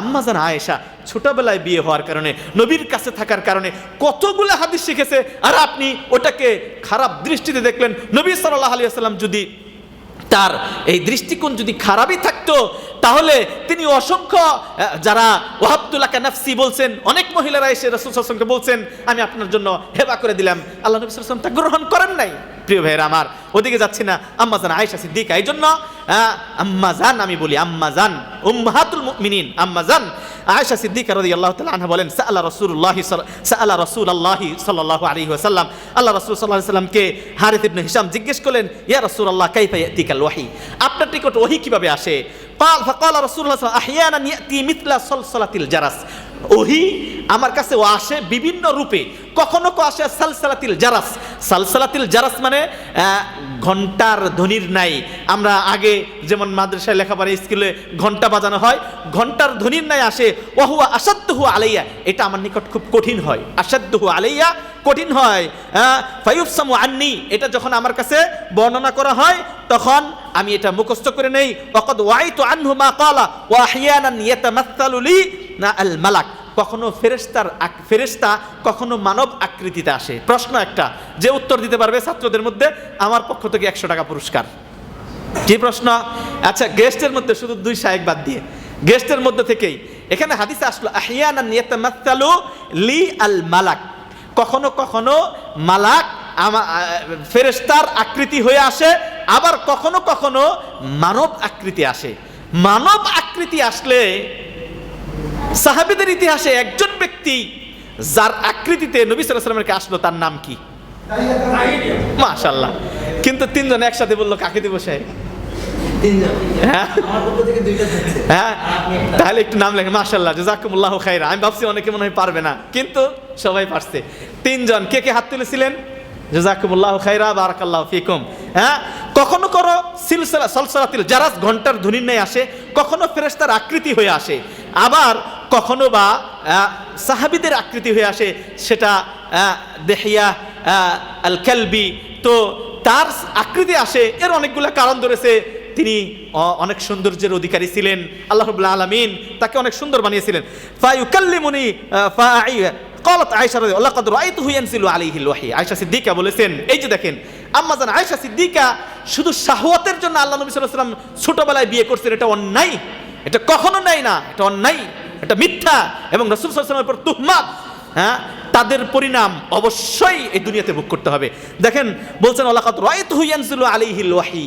আম্মাজান আয়েশা ছোটবেলায় বিয়ে হওয়ার কারণে, নবীর কাছে থাকার কারণে কতগুলো হাদিস শিখেছে, আর আপনি ওটাকে খারাপ দৃষ্টিতে দেখলেন। নবী সাল্লাহ আলিয়া সাল্লাম যদি তার এই দৃষ্টিকোণ যদি খারাপই থাকতো, তাহলে তিনি অসংখ্য যারা ওহাবদুল্লাহ নাফসি বলছেন, অনেক মহিলারা এসে রসুল রসুলকে বলছেন, আমি আপনার জন্য হেবা করে দিলাম। আল্লাহ নবী সাল্লাম তা গ্রহণ করেন নাই। প্রিয় ভাইয়েরা আমার, ওদিকে যাচ্ছি না। আম্মাজান আয়েশা সিদ্দিকা এই জন্য আম্মাজান আমি বলি আম্মাজান উম্মাহাতুল মুমিনিন আম্মাজান আয়েশা সিদ্দিকা রাদিয়াল্লাহু তাআলা আনহা বলেন সাআলা রাসূলুল্লাহ সাআলা রাসূলুল্লাহ সাল্লাল্লাহু আলাইহি ওয়াসাল্লাম আল্লাহ রাসূল সাল্লাল্লাহু আলাইহি সাল্লামকে হারিস ইবনে হিশাম জিজ্ঞেস করলেন ইয়া রাসূলুল্লাহ কাইফা ইয়াতিকাল ওয়াহি আপনার নিকট ওহী কিভাবে আসে قال فقال رسول الله صلى الله عليه وسلم احيانا ياتي مثل صلصله الجرس ওহি আমার কাছে ও আসে বিভিন্ন রূপে। কখনো কো আসে সালসালাতিল জারাস। সালসালাতিল জারাস মানে ঘণ্টার ধ্বনির নাই। আমরা আগে যেমন মাদ্রাসায় লেখাপড়া স্কুলে ঘণ্টা বাজানো হয়, ঘণ্টার ধ্বনির নাই আসে, ওহুয়া আসাদ্দহু আলাইয়া। এটা আমার নিকট খুব কঠিন হয়। আসাদ্দহু আলাইয়া কঠিন হয়। ফাইউসামু আন্নি, এটা যখন আমার কাছে বর্ণনা করা হয়, তখন আমি এটা মুখস্থ করে নেই। ওয়াকাদ ওয়াইতু আনহু মা ক্বালা ওয়া আহইয়ানান ইয়াতামাসসালু লি না আল মালাক, কখনো ফেরেশতার আক- ফেরেশতা, কখনো মানব আকৃতিতে আসে। প্রশ্ন একটা, যে উত্তর দিতে পারবে ছাত্রদের মধ্যে, আমার পক্ষ থেকে একশো টাকা পুরস্কার। কি প্রশ্ন? আচ্ছা গেস্টের মধ্যে শুধু দুই শায়েক বাদ দিয়ে। গেস্টের মধ্যে থেকেই, এখানে হাদিসে আসলো আহিয়ানা নিয়াতামাত্তালু লি আল মালাক। কখনো কখনো মালাক ফেরেস্তার আকৃতি হয়ে আসে, আবার কখনো কখনো মানব আকৃতি আসে। মানব আকৃতি আসলে সাহাবিদের ইতিহাসে একজন ব্যক্তি যার আকৃতিতে নবী সাল্লামের আসলো, তার নাম কি? মাশাল্লাহ কিন্তু তিনজন একসাথে বলল, কাকে দিব সে? হ্যাঁ? হ্যাঁ? তাহলে একটু নাম লেখেন। মাশাল্লাহ জাজাকুমুল্লাহ খাইরা আমি ভাবছি অনেকে মনে হয় পারবে না, কিন্তু সবাই পারছে। তিনজন, কে কে হাত তুলেছিলেন? জাজাকুমুল্লাহ খাইরা, বারাকাল্লাহ ফিকুম। হ্যাঁ? কখনো করো সিলসিলা সলসলাতিল যারা ঘণ্টার ধ্বনির নেই আসে। কখনো ফেরেশতার আকৃতি হয়ে আসে। আবার কখনো বা সাহাবিদের আকৃতি হয়ে আসে সেটা দেহিয়া আল কেলবি তো তার আকৃতি আসে, এর অনেকগুলো কারণ ধরেছে। তিনি অনেক সৌন্দর্যের অধিকারী ছিলেন, আল্লাহ রবুল্লা আলমিন তাকে অনেক সুন্দর বানিয়েছিলেন। ফাইউকাল্লিমুনি কলত আয়সা রাজি আল্লাহ কদর আইত হুইয়ানসিল আলিহিল ওয়াহি আয়সা সিদ্দিকা বলেছেন, এই যে দেখেন, আম্মা আম্মাজান আয়সা সিদ্দিকা শুধু শাহওয়াতের জন্য আল্লাহ নবী সাল্লাহ সাল্লাম ছোটোবেলায় বিয়ে করছেন, এটা অন্যায়। এটা কখনো নেয় না, এটা অন্যায়, এটা মিথ্যা। এবং রাসূল ওয়াসাল্লামের উপর তুহমাত হ্যাঁ তাদের পরিণাম অবশ্যই এই দুনিয়াতে ভোগ করতে হবে। দেখেন, বলছেন আল্লাহ কাত রাআইতুহু ইয়ানসিলু আলাইহিল ওয়াহি।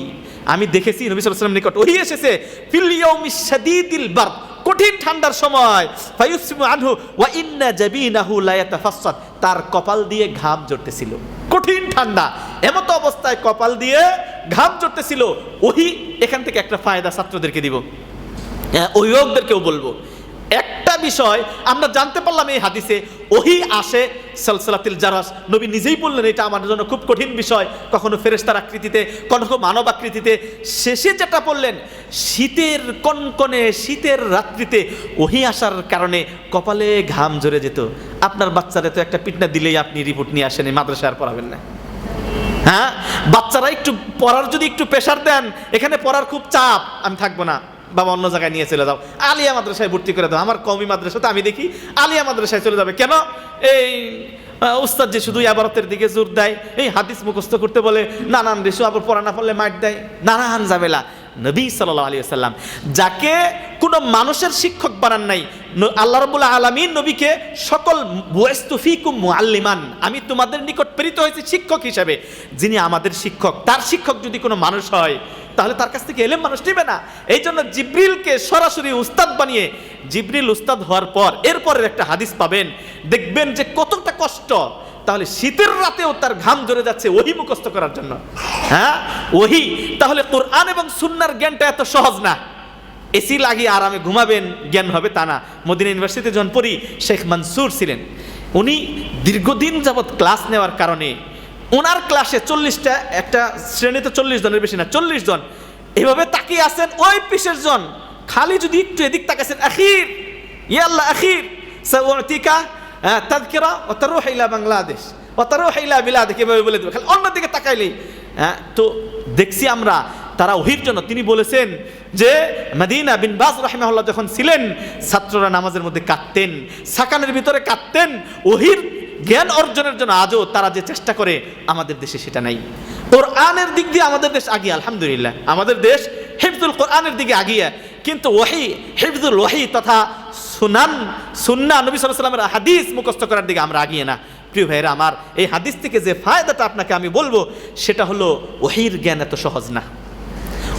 আমি দেখেছি নবী ওয়াসাল্লাম নিকট ওহী এসেছে, ফিল ইয়াউমি শাদীদিল বারদ। কঠিন ঠান্ডার সময়। ফায়ুসিমু আনহু, ওয়া ইন্না জাবিনাহু লা ইয়াতাফাসসাদ। তার কপাল দিয়ে ঘাম জড়তেছিল কঠিন ঠান্ডা। এমতো অবস্থায় কপাল দিয়ে ঘাম জড়তেছিল ওহি এখান থেকে একটা ফায়দা ছাত্রদেরকে দিব। অভিভাবকদেরকেও বলব। একটা বিষয়, আমরা জানতে পারলাম এই হাদিসে, ওহি আসে সালসালাতিল জারাস। নবী নিজেই বললেন, এটা আমার জন্য খুব কঠিন বিষয়। কখনো ফেরেস্তার আকৃতিতে, কখনো মানব আকৃতিতে। শেষে যেটা বললেন, শীতের কনকনে, শীতের রাত্রিতে ওহি আসার কারণে কপালে ঘাম ঝরে যেত। আপনার বাচ্চারা তো একটা পিটনা দিলেই আপনি রিপোর্ট নিয়ে আসেন, এই মাদ্রাসায় আর পড়াবেন না। হ্যাঁ বাচ্চারা একটু পড়ার যদি একটু প্রেশার দেন, এখানে পড়ার খুব চাপ, আমি থাকব না। বাবা অন্য জায়গায় নিয়ে চলে যাও। আলিয়া মাদ্রাসায় ভর্তি করে দাও। আমার কমি মাদ্রাসাতে আমি দেখি আলিয়া মাদ্রাসায় চলে যাবে। কেন? এই উস্তাদ যে শুধু আবারতের দিকে জোর দেয়, এই হাদিস মুখস্থ করতে বলে, নানান রেশু আবার পড়া না পড়লে মাইট দেয়। নানান ঝামেলা। নবী সাল্লাহ আলী সাল্লাম যাকে কোনো মানুষের শিক্ষক বানান নাই আল্লাহ রবুল্লাহ আলমিন নবীকে সকল মুআল্লিমান, আমি তোমাদের নিকট প্রেরিত হয়েছি শিক্ষক হিসাবে, যিনি আমাদের শিক্ষক। তার শিক্ষক যদি কোনো মানুষ হয় তাহলে তার কাছ থেকে এলেম মানুষ নেবে না। এই জন্য জিব্রিলকে সরাসরি উস্তাদ বানিয়ে জিব্রিল উস্তাদ হওয়ার পর এরপরের একটা হাদিস পাবেন। দেখবেন যে কতটা কষ্ট। তাহলে শীতের রাতেও তার ঘাম ঝরে যাচ্ছে ওহি মুখস্থ করার জন্য। হ্যাঁ? ওহি। তাহলে কোরআন এবং সুন্নার জ্ঞানটা এত সহজ না। এসি লাগিয়ে আরামে ঘুমাবেন, জ্ঞান হবে তা না। মদিনা ইউনিভার্সিটিতে যখন পড়ি, শেখ মনসুর ছিলেন। উনি দীর্ঘদিন যাবৎ ক্লাস নেওয়ার কারণে ওনার ক্লাসে চল্লিশটা, একটা শ্রেণীতে চল্লিশ জনের বেশি না, চল্লিশ জন। এভাবে তাকিয়ে আছেন ওই পিসের জন। খালি যদি একটু এদিক তাকাছেন আখির ইয়াল্লাহ আখির। সাউতিকা তাদকিরা, ও তারুহ ইলা বাংলাদেশ, ও তারুহ ইলা বিলাদেশ এভাবে বলে দেবে। খালি অন্যদিকে তাকাইলেই। হ্যাঁ তো দেখছি আমরা, তারা ওহির জন্য। তিনি বলেছেন যে, মদিনা বিন বাজ রাহিমাহুল্লাহ যখন ছিলেন, ছাত্ররা নামাজের মধ্যে কাঁদতেন, সাকানের ভিতরে কাঁদতেন, ওহির জ্ঞান অর্জনের জন্য আজও তারা যে চেষ্টা করে, আমাদের দেশে সেটা নাই। কোরআনের দিক দিয়ে আমাদের দেশ আগিয়ে, আলহামদুলিল্লাহ। আমাদের দেশ হিফজুল কোরআনের দিকে আগিয়ে, কিন্তু ওহি হিফজুল ওহি তথা সুনান সুন্না নবী সাল্লামের হাদিস মুখস্থ করার দিকে আমরা আগিয়ে না। প্রিয় ভাইরা আমার, এই হাদিস থেকে যে ফায়দাটা আপনাকে আমি বলব, সেটা হলো ওহির জ্ঞান এত সহজ না।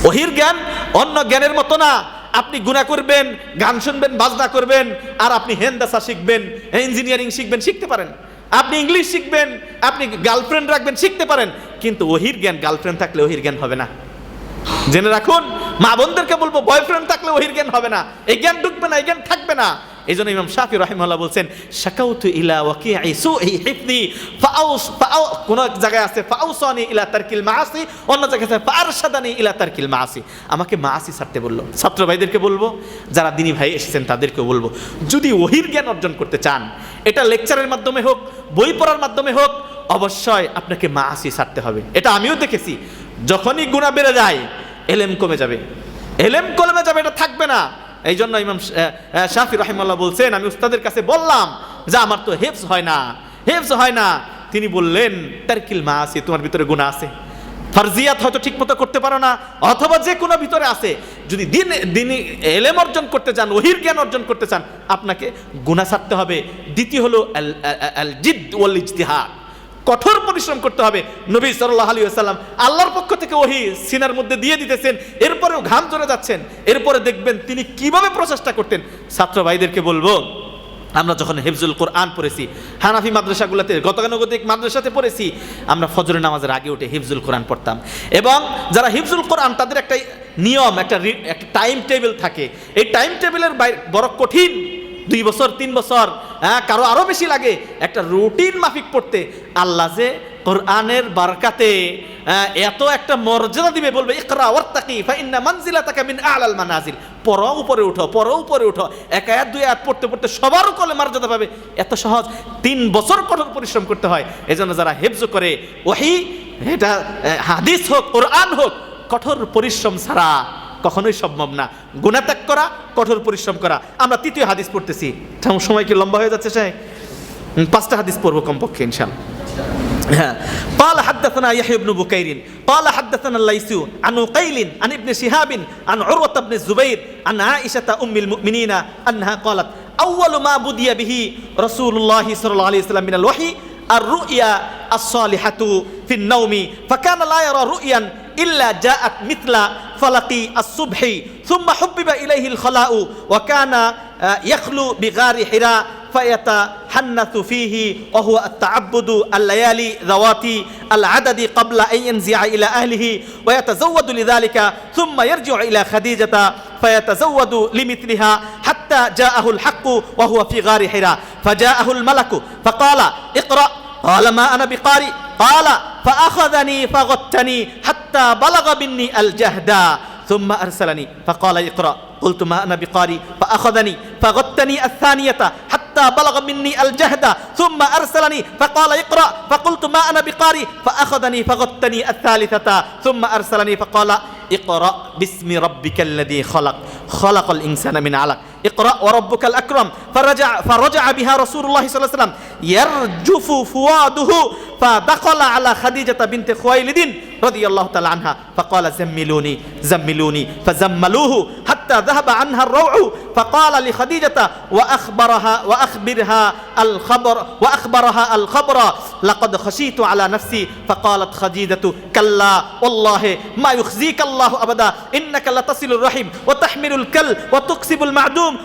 ওহির জ্ঞান অন্য জ্ঞানের মতো না আপনি গুণা করবেন, গান শুনবেন, বাজনা করবেন, আর আপনি হেন্দাসা শিখবেন ইঞ্জিনিয়ারিং শিখবেন, শিখতে পারেন। আপনি ইংলিশ শিখবেন, আপনি গার্লফ্রেন্ড রাখবেন, শিখতে পারেন। কিন্তু ওহির জ্ঞান গার্লফ্রেন্ড থাকলে ওহির জ্ঞান হবে না। জেনে রাখুন, মা বোনদেরকে বলব বয়ফ্রেন্ড থাকলে ওহির জ্ঞান হবে না। এই জ্ঞান ঢুকবে না, এই জ্ঞান থাকবে না। এই জন্য ইমাম শাফি রহিমাল্লাহ বলছেন, শাকাউতু ইলা ওয়াকিআই সুই হিফদি, ফাআউস, ফাআউ কোন এক জায়গায় আছে, ফাআউসানি ইলা তারকিল মাআসি অন্য জায়গায় আছে ফারশাদানি ইলা তারকিল মাআসি আমাকে মাআসি ছাড়তে বলল। ছাত্র ভাইদেরকে বলব, যারা দিনী ভাই এসেছেন তাদেরকেও বলব, যদি ওহির জ্ঞান অর্জন করতে চান, এটা লেকচারের মাধ্যমে হোক, বই পড়ার মাধ্যমে হোক, অবশ্যই আপনাকে মাআসি ছাড়তে হবে। এটা আমিও দেখেছি, যখনই গুণা বেড়ে যায়, এলেম কমে যাবে। এলেম কমে যাবে, এটা থাকবে না। এই জন্য ইমাম শাফি রহিমাল্লাহ বলছেন, আমি উস্তাদের কাছে বললাম যে আমার তো হেফস হয় না হেফস হয় না। তিনি বললেন, তারকিল মা আছে, তোমার ভিতরে গুণা আছে। ফার্জিয়াত হয়তো ঠিক মতো করতে পারো না, অথবা যে কোনো ভিতরে আছে। যদি দিন দিন এলেম অর্জন করতে চান, ওহির জ্ঞান অর্জন করতে চান, আপনাকে গুণা ছাড়তে হবে। দ্বিতীয় হলো আল আল জিদ ওয়াল ইজতিহাদ। কঠোর পরিশ্রম করতে হবে। নবী সাল্লাহ আলী আসাল্লাম আল্লাহর পক্ষ থেকে ওহি সিনার মধ্যে দিয়ে দিতেছেন, এরপরেও ঘাম চলে যাচ্ছেন, এরপরে দেখবেন তিনি কীভাবে প্রচেষ্টা করতেন। ছাত্র ভাইদেরকে বলব, আমরা যখন হেফজুল কোরআন পড়েছি, হানাফি মাদ্রাসাগুলোতে, গতানুগতিক মাদ্রাসাতে পড়েছি, আমরা ফজরের নামাজের আগে উঠে হিফজুল কোরআন পড়তাম। এবং যারা হিফজুল কোরআন, তাদের একটা নিয়ম, একটা একটা টাইম টেবিল থাকে। এই টাইম টেবিলের বাইরে বড় কঠিন দুই বছর, তিন বছর হ্যাঁ কারও আরও বেশি লাগে। একটা রুটিন মাফিক পড়তে, আল্লাহ যে কোরআনের বারকাতে এত একটা মর্যাদা দিবে, বলবে, ইকরা ওয়ার্তাকি, ফাইন্না মানজিলা তাকা মিন আলাল মানাজিল। পরও উপরে উঠো পরও উপরে উঠো। এক আয়াত, দুই আয়াত পড়তে পড়তে সবার কলে মর্যাদা পাবে। এত সহজ। তিন বছর কঠোর পরিশ্রম করতে হয়। এজন্য যারা হেফজ করে, ওহি, এটা হাদিস হোক, কোরআন হোক, কঠোর পরিশ্রম ছাড়া কখনোই সম্ভব না গুণা ত্যাগ করা কঠোর পরিশ্রম করা আমরা তৃতীয় হাদিস পড়তেছি সময় কি লম্বা হয়ে যাচ্ছে সাহেব পাঁচটা হাদিস পড়বো কমপক্ষে ইনশাল قال حدثنا يحيى بن بكير قال حدثنا الليث عن قيل عن ابن شهاب عن عروة بن الزبير عن عائشة أم المؤمنين أنها قالت أول ما بدي به رسول الله صلى الله عليه وسلم من الوحي الرؤيا الصالحة في النوم فكان لا يرى رؤيا إلا جاءت مثل فلق الصبح ثم حبب إليه الخلاء وكان يخلو بغار حراء فيتحنث فيه وهو التعبد الليالي ذوات العدد قبل أن ينزع إلى أهله ويتزود لذلك ثم يرجع إلى خديجة فيتزود لمثلها حتى جاءه الحق وهو في غار حراء. فجاءه الملك فقال اقرأ. قال ما أنا بقارئ. قال فأخذني فغتني حتى بلغ مني الجهد. ثم أرسلني. فقال اقرأ. قلت ما أنا بقارئ. فأخذني فغتني الثانية حتى بلغ مني الجهد. ثم أرسلني. فقال اقرأ. فقلت ما أنا بقارئ. فأخذني فغتني الثالثة. ثم أرسلني. فقال اقرأ باسم ربك الذي خلق. خلق الإنسان من علق. اقرأ وربك الأكرم. فرجع فرجع بها رسول الله صلى الله عليه وسلم. يرجف فواده فدخل على خديجة بنت خويلد رضي الله تعالى عنها. فقال زملوني زملوني. فزملوه. حتى ذهب عنها الروع فقال لخديجة وأخبرها وأخبرها الخبر وأخبرها الخبر لقد خشيت على نفسي. فقالت خديجة كلا والله ما يخزيك الله أبدا إنك لتصل الرحم وتحمل الكل وتكسب المعدوم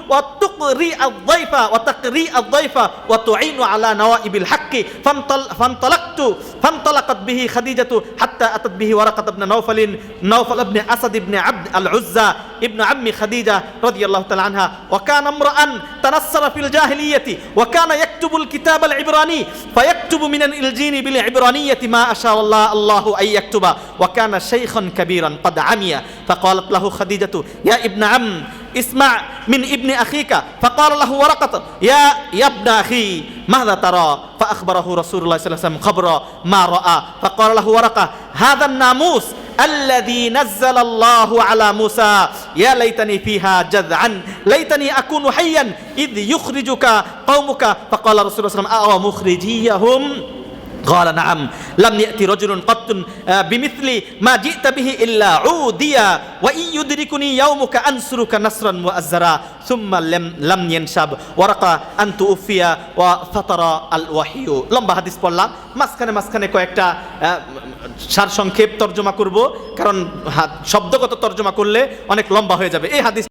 وتقري الضيف وتقري الضيف وتعين على نوائب الحق. فانطل فانطلقت فانطلقت به خديجة حتى أتت به ورقة بن نوفل نوفل بن أسد بن عبد العزى ابن عم خديجة رضي الله تعالى عنها. وكان امرأ تنصر في الجاهلية وكان يكتب الكتاب العبراني فيكتب من الإلجين بالعبرانية ما أشاء الله الله أن يكتب. وكان شيخا كبيرا قد عمي. فقالت له خديجة يا ابن عم اسمع من ابن أخيك. فقال له ورقة يا يا ابن أخي ماذا ترى؟ فأخبره رسول الله صلى الله عليه وسلم خبر ما رأى. فقال له ورقة هذا الناموس الذي نزل الله على موسى. يا ليتني فيها جذعا ليتني أكون حيا إذ يخرجك قومك. فقال رسول الله صلى الله عليه وسلم أو مخرجيهم قال نعم لم يأتي رجل قط آه، بمثل ما جئت به إلا عوديا وإن يدركني يومك أنصرك نصرا مؤزرا ثم لم لم ينشب ورقى أن توفي وفطر الوحي লম্বা হাদিস পড়লাম মাঝখানে মাঝখানে কয়েকটা আহ, সার সংক্ষেপ তর্জমা করব কারণ হা- শব্দগত তর্জমা করলে অনেক লম্বা হয়ে যাবে এই হাদিস